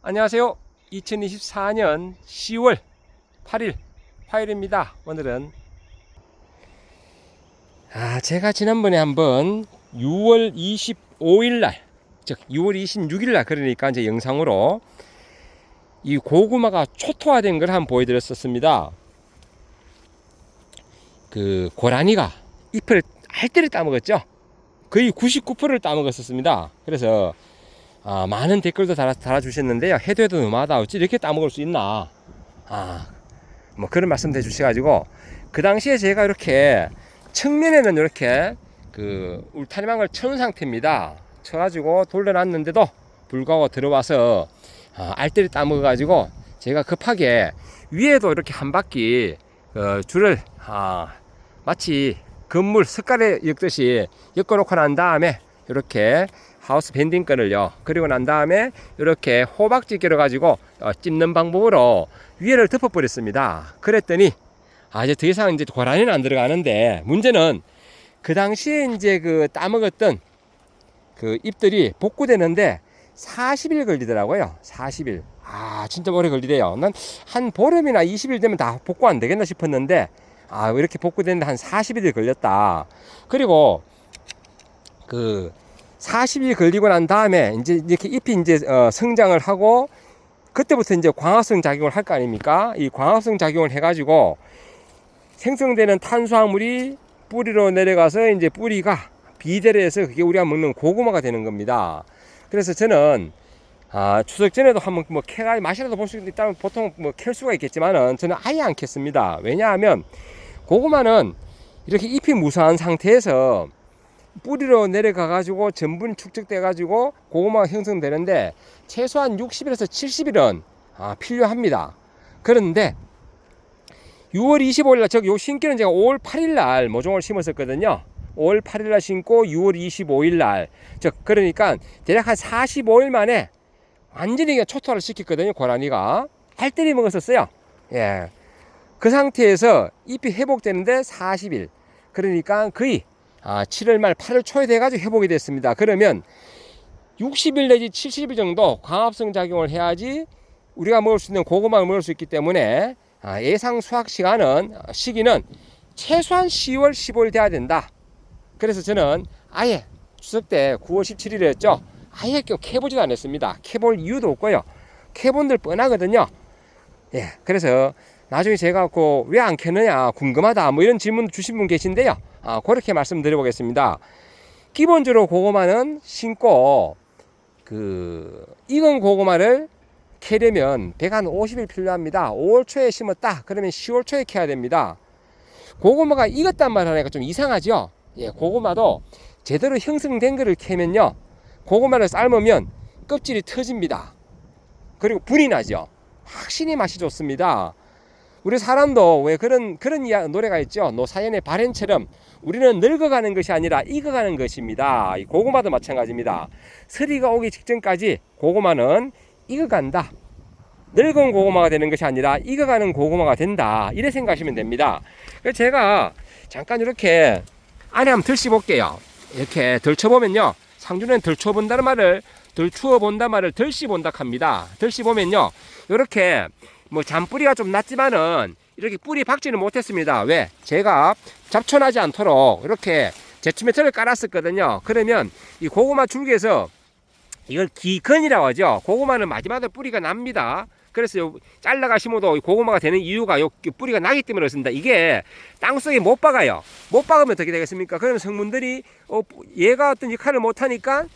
안녕하세요. 2024년 10월 8일 화요일입니다. 오늘은 아, 제가 지난번에 한번 6월 25일 날, 즉 6월 26일 날 그러니까 이제 영상으로 이 고구마가 초토화된 걸 한번 보여드렸었습니다. 그 고라니가 잎을 알뜰히 따먹었죠. 거의 99%를 따먹었었습니다. 그래서 아, 많은 댓글도 달아, 달아 주셨는데요. 해도 해도 너무하다. 어찌 이렇게 따먹을 수 있나. 아, 뭐 그런 말씀 해주셔가지고, 그 당시에 제가 이렇게 측면에는 이렇게 그 울타리망을 쳐놓은 상태입니다. 쳐가지고 돌려놨는데도 불구하고 들어와서 아, 알뜰히 따먹어가지고 제가 급하게 위에도 이렇게 한 바퀴 그 줄을 아, 마치 건물 석가래 엮듯이 엮어놓고 난 다음에 이렇게 하우스 밴딩 끈을요. 그리고 난 다음에 이렇게 호박지 끼려 가지고 어, 찝는 방법으로 위에를 덮어버렸습니다. 그랬더니 아 이제 더 이상 이제 고라니는 안 들어가는데 문제는 그 당시에 이제 그 따먹었던 그 잎들이 복구되는데 40일 걸리더라고요. 40일. 아 진짜 오래 걸리대요. 난 한 보름이나 20일 되면 다 복구 안 되겠나 싶었는데 아 이렇게 복구되는데 한 40일이 걸렸다. 그리고 그 40일 걸리고 난 다음에 이제 이렇게 잎이 이제 어, 성장을 하고 그때부터 이제 광합성 작용을 할 거 아닙니까? 이 광합성 작용을 해가지고 생성되는 탄수화물이 뿌리로 내려가서 이제 뿌리가 비대를 해서 그게 우리가 먹는 고구마가 되는 겁니다. 그래서 저는 아, 추석 전에도 한번 뭐 캐가 맛이라도 볼 수 있다면 보통 뭐 캘 수가 있겠지만은 저는 아예 안 캤습니다. 왜냐하면 고구마는 이렇게 잎이 무사한 상태에서 뿌리로 내려가 가지고 전분이 축적돼 가지고 고구마가 형성되는데 최소한 60일에서 70일은 아, 필요합니다. 그런데 6월 25일 날, 저요 심기는 제가 5월 8일 날 모종을 심었었거든요. 5월 8일 날 심고 6월 25일 날, 즉 그러니까 대략 한 45일 만에 완전히 초토화를 시켰거든요. 고라니가 알뜰히 먹었었어요. 예. 그 상태에서 잎이 회복되는데 40일. 그러니까 거의 아, 7월 말 8월 초에 돼가지고 회복이 됐습니다. 그러면 60일 내지 70일 정도 광합성 작용을 해야지 우리가 먹을 수 있는 고구마를 먹을 수 있기 때문에 아, 예상 수확 시간은 시기는 최소한 10월 15일 돼야 된다. 그래서 저는 아예 추석 때 9월 17일이었죠. 아예 그 캐보지도 않았습니다. 캐볼 이유도 없고요. 캐본들 뻔하거든요. 예, 그래서 나중에 제가 그 왜 안 캐느냐 궁금하다 뭐 이런 질문 주신 분 계신데요. 아, 그렇게 말씀드려보겠습니다. 기본적으로 고구마는 심고 그 익은 고구마를 캐려면 100한 50일 필요합니다. 5월 초에 심었다. 그러면 10월 초에 캐야 됩니다. 고구마가 익었단 말 하니까 좀 이상하죠? 예, 고구마도 제대로 형성된 거를 캐면요. 고구마를 삶으면 껍질이 터집니다. 그리고 불이 나죠. 확실히 맛이 좋습니다. 우리 사람도 왜 그런 그런 이야, 노래가 있죠. 노사연의 발현처럼 우리는 늙어가는 것이 아니라 익어가는 것입니다. 이 고구마도 마찬가지입니다. 서리가 오기 직전까지 고구마는 익어간다. 늙은 고구마가 되는 것이 아니라 익어가는 고구마가 된다. 이래 생각하시면 됩니다. 그래서 제가 잠깐 이렇게 안에 한번 덜씹볼게요. 이렇게 덜쳐보면요. 상주는 덜쳐본다는 말을 덜 추워본다 말을 덜씹본다 합니다. 덜씹보면요. 이렇게 뭐 잔뿌리가 좀 났지만은 이렇게 뿌리 박지는 못했습니다. 왜? 제가 잡초나지 않도록 이렇게 제추메터를 깔았었거든요. 그러면 이 고구마 줄기에서 이걸 기근이라고 하죠. 고구마는 마지막에 뿌리가 납니다. 그래서 요 잘라가 심어도 고구마가 되는 이유가 요 뿌리가 나기 때문에 그렇습니다. 이게 땅속에 못 박아요. 못 박으면 어떻게 되겠습니까? 그러면 성분들이 어, 얘가 어떤 역할을 못 하니까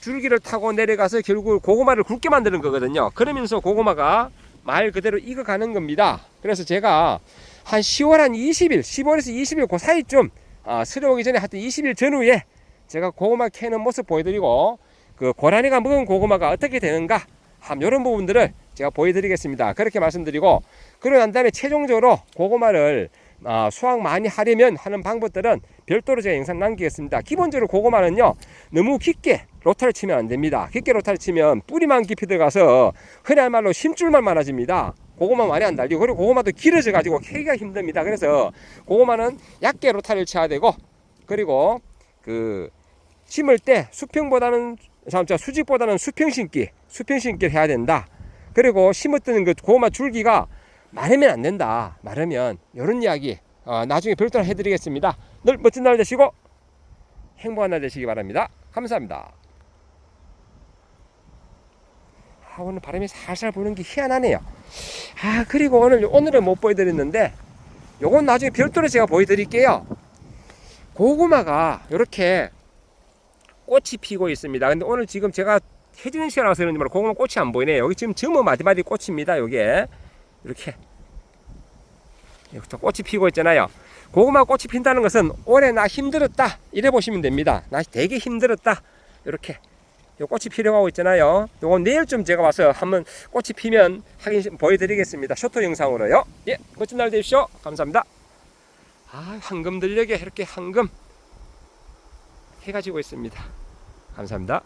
줄기를 타고 내려가서 결국 고구마를 굵게 만드는 거거든요. 그러면서 고구마가 말 그대로 익어가는 겁니다. 그래서 제가 한 10월 한 20일, 10월에서 20일 그 사이쯤 아, 스려 오기 전에 하여튼 20일 전후에 제가 고구마 캐는 모습 보여드리고 그 고라니가 먹은 고구마가 어떻게 되는가 함 이런 부분들을 제가 보여드리겠습니다. 그렇게 말씀드리고 그러고 난 다음에 최종적으로 고구마를 아, 수확 많이 하려면 하는 방법들은 별도로 제가 영상 남기겠습니다. 기본적으로 고구마는요 너무 깊게 로타를 치면 안 됩니다. 깊게 로타를 치면 뿌리만 깊이 들어가서 흔히 할 말로 심줄만 많아집니다. 고구마 많이 안 달리고 그리고 고구마도 길어져 가지고 캐기가 힘듭니다. 그래서 고구마는 얇게 로타를 쳐야 되고 그리고 그 심을 때 수평보다는 잠깐 수직보다는 수평 심기 수평 심기를 해야 된다. 그리고 심었던 그 고구마 줄기가 마르면 안 된다. 마르면 이런 이야기 어, 나중에 별도로 해드리겠습니다. 늘 멋진 날 되시고 행복한 날 되시기 바랍니다. 감사합니다. 아, 오늘 바람이 살살 부는 게 희한하네요. 아 그리고 오늘 오늘은 못 보여드렸는데 요건 나중에 별도로 제가 보여드릴게요. 고구마가 이렇게 꽃이 피고 있습니다. 근데 오늘 지금 제가 해지는 시간이라서 그런지 모르고 고구마 꽃이 안 보이네요. 여기 지금 점어 마디마디 꽃입니다. 요게 이렇게 꽃이 피고 있잖아요. 고구마 꽃이 핀다는 것은 올해 나 힘들었다 이래 보시면 됩니다. 나 되게 힘들었다 이렇게 요 꽃이 피려가고 있잖아요. 요건 내일쯤 제가 와서 한번 꽃이 피면 확인 보여드리겠습니다. 쇼트 영상으로요. 예, 멋진 날 되십시오. 감사합니다. 아, 황금 들녘에 이렇게 황금 해가 지고 있습니다. 감사합니다.